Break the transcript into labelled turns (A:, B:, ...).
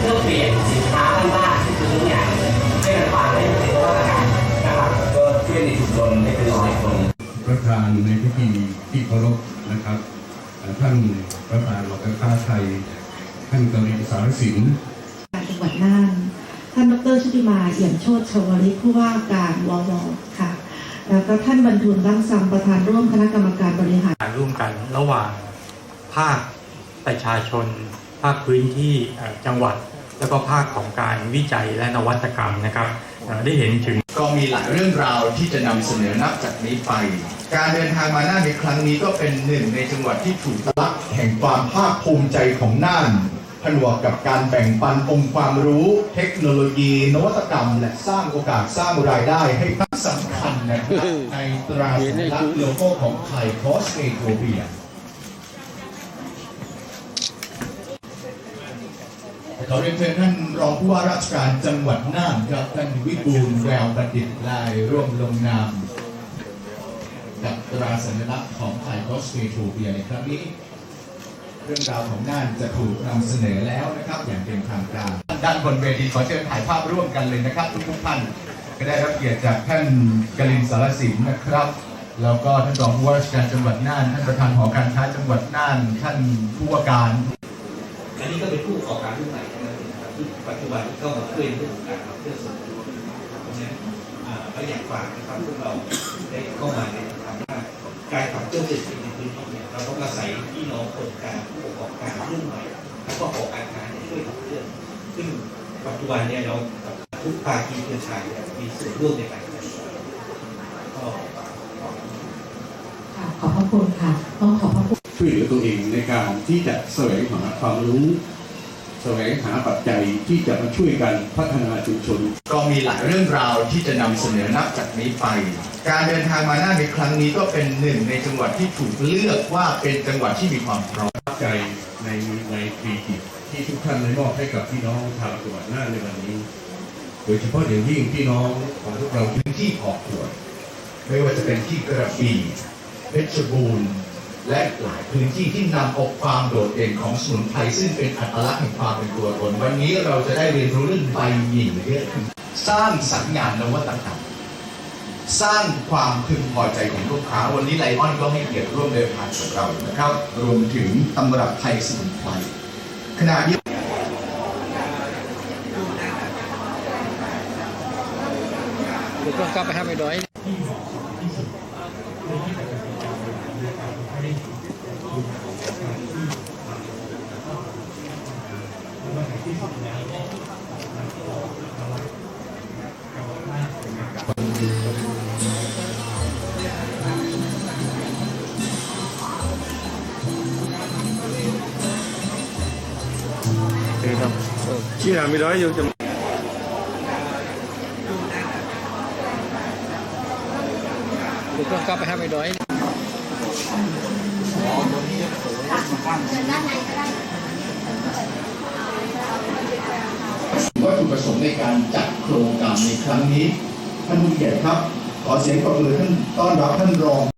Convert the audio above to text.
A: เพื่อเปลี่ยนสินค้าบ้านๆที่ซื้อเนี่ยให้มันผ่านได้เป็นนวัตกรรนะครับก็ช่วยในชุมชนได้เป็นร้อยคน
B: ประธานในพิธีที่เคารพนะครับ ท่านประธานหลวงการค้าไทย ท่านกริสารสิน
C: จังหวัดน่านท่านดรชุติมาเอี่ยมโชติชวลิผู้ว่าการววค่ะ แล้วก็ท่านบรรทุนรังสำประธานร่วมคณะกรรมการบริหาร
D: ร่วมกันระหว่างภาคประชาชน ภาคพื้นที่จังหวัด แล้วก็ภาคของการวิจัยและนวัตกรรมนะครับได้เห็นถึง
E: ก็มีหลายเรื่องราวที่จะนำเสนอนับจากนี้ไป การเดินทางมาน่านในครั้งนี้ก็เป็นหนึ่งในจังหวัดที่ถูกลักแห่งความภาคภูมิใจของน่านผนวกกับการแบ่งปันองค์ความรู้ เทคโนโลยี นวัตกรรม และสร้างโอกาสสร้างรายได้ให้สำคัญนะครับในตราสัญลักษณ์โลโก้ของไทยคอสเอโทเบีย ขอเรียนเชิญท่านรองผู้ว่าราชการจังหวัดน่านครับท่านวิบูลแววประดิษฐ์ลายร่วมลงนามกับตราสัญลักษณ์ของไทยคอสเมโทเบียในครั้งนี้ เรื่องราวของน่านจะถูกนำเสนอแล้วนะครับ อย่างเป็นทางการด้านบนเวทีขอเชิญถ่ายภาพร่วมกันเลยนะครับ ทุกท่านก็ได้รับเกียรติจากท่านกลินสารสินนะครับแล้วก็ท่านรองผู้ว่าราชการจังหวัดน่าน ท่านประธานหอการค้าจังหวัดน่าน ท่านผู้ว่าการ
F: อันนี้ก็เป็นผู้ประกอบการรุ่นใหม่ จุบันเข้ามาช่วยเรื่องของการขับเคลื่อนส่วนรวมเพราะฉะนั้นอ่าก็อยากฝากนะครับพวกเราได้เข้ามาเนี่ยทำว่าการขับเคลื่อนเศรษฐกิจในพื้นที่เนี่ยเราต้องอาศัยพี่น้องคนกลางผู้ประกอบการรุ่นใหม่แล้วก็ประกอบการค้านช่วยขับเคลื่อนซึ่งปัจจุบันเนี่ยเราทุกภาคีเครือข่ายมีส่วนร่วมในการขับเคลื่อนก็
C: ค่ะขอบพระคุณค่ะต้องขอบพระคุณ
B: ช่วยเหลือตัวเองในการที่จะแสวงหาความรู้ แสวงหาปัจจัยที่จะมาช่วยกันพัฒนาชุมชน
E: ก็มีหลายเรื่องราวที่จะนำเสนอนับจากนี้ไป การเดินทางมาน่านในครั้งนี้ก็เป็นหนึ่งในจังหวัดที่ถูกเลือกว่าเป็นจังหวัดที่มีความพร้อม
B: ใจในในครีกิจที่ทุกท่านได้มอบให้กับพี่น้องชาวจังหวัดน่านในวันนี้ โดยเฉพาะอย่างยิ่งพี่น้องของพวกเราที่
E: พื้นที่ออกตรวจไม่ว่าจะเป็นที่กระบี่เพชรบูรณ์ และหลายพื้นที่ที่นำเอาความโดดเด่นของสมุนไพรซึ่งเป็นอัตลักษณ์แห่งความเป็นตัวตนวันนี้เราจะได้เรียนรู้เรื่องใบหยี่เยอะขึ้นสร้างสรรค์งานนวัตกรรมสร้างความพึงพอใจของลูกค้า วันนี้ไลออนก็ให้เกียรติร่วมเดินทางกับเรานะครับ รวมถึงตำรับไทยสมุนไพรขณะเดียว
G: เดี๋ยวต้องกลับไปห้าไม่ด้อย
B: ที่หาไม่ร้อย อยู่จะ
G: เดี๋ยวต้องกลับไปห้าไม่ด้อย
E: วัตถุประสงค์ในการจัดโครงการในครั้งนี้ท่านผู้เกียรติครับ ขอเสียงปรบมือท่านต้อนรับท่านรอง